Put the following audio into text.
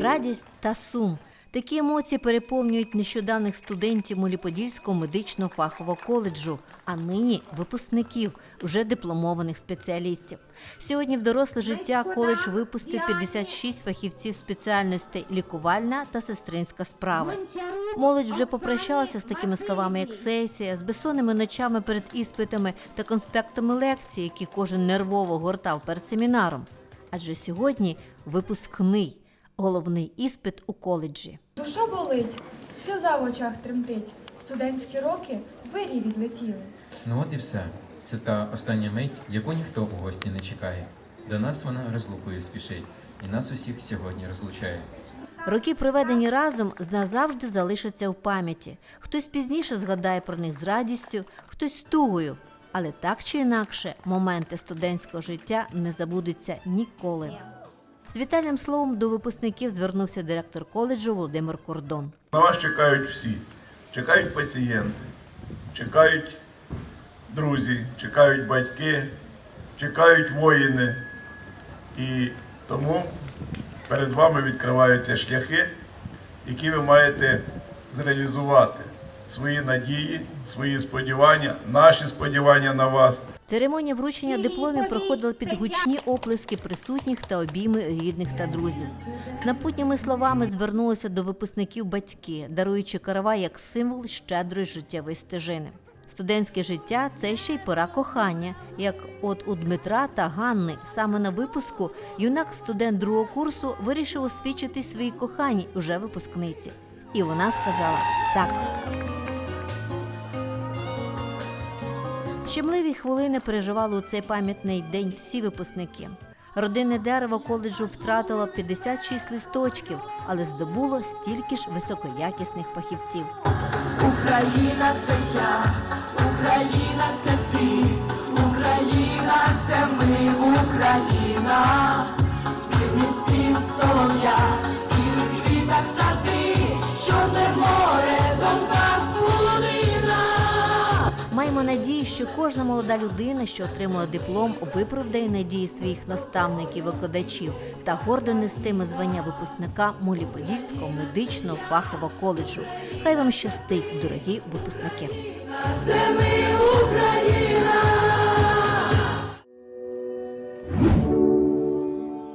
Радість та сум. Такі емоції переповнюють нещодавних студентів Муліподільського медичного фахового коледжу, а нині випускників, вже дипломованих спеціалістів. Сьогодні в доросле життя коледж випустив 56 фахівців спеціальностей лікувальна та сестринська справи. Молодь вже попрощалася з такими словами, як сесія, з безсонними ночами перед іспитами та конспектами лекцій, які кожен нервово гортав перед семінаром. Адже сьогодні випускний головний іспит у коледжі. Душа болить, сльоза в очах тремтить. Студентські роки вирій відлетіли. Ну от і все. Це та остання мить, яку ніхто у гості не чекає. До нас вона розлукою спішить, і нас усіх сьогодні розлучає. Роки, проведені разом, назавжди залишаться в пам'яті. Хтось пізніше згадає про них з радістю, хтось з тугою. Але так чи інакше, моменти студентського життя не забудуться ніколи. З вітальним словом до випускників звернувся директор коледжу Володимир Кордон. На вас чекають всі. Чекають пацієнти, чекають друзі, чекають батьки, чекають воїни. І тому перед вами відкриваються шляхи, які ви маєте зреалізувати свої надії, свої сподівання, наші сподівання на вас. Церемонія вручення дипломів проходила під гучні оплески присутніх та обійми рідних та друзів. З напутніми словами звернулися до випускників батьки, даруючи каравай як символ щедрої життєвої стежини. Студентське життя це ще й пора кохання. Як от у Дмитра та Ганни, саме на випуску юнак студент другого курсу вирішив освічити своїй коханій уже випускниці. І вона сказала так. Щемливі хвилини переживали у цей пам'ятний день всі випускники. Родинне дерево коледжу втратило 56 листочків, але здобуло стільки ж високоякісних фахівців. Україна це я, Маємо надію, що кожна молода людина, що отримала диплом, виправдає надії своїх наставників, викладачів та гордо нестиме звання випускника Моліподільського медичного фахового коледжу. Хай вам щастить, дорогі випускники! Це ми.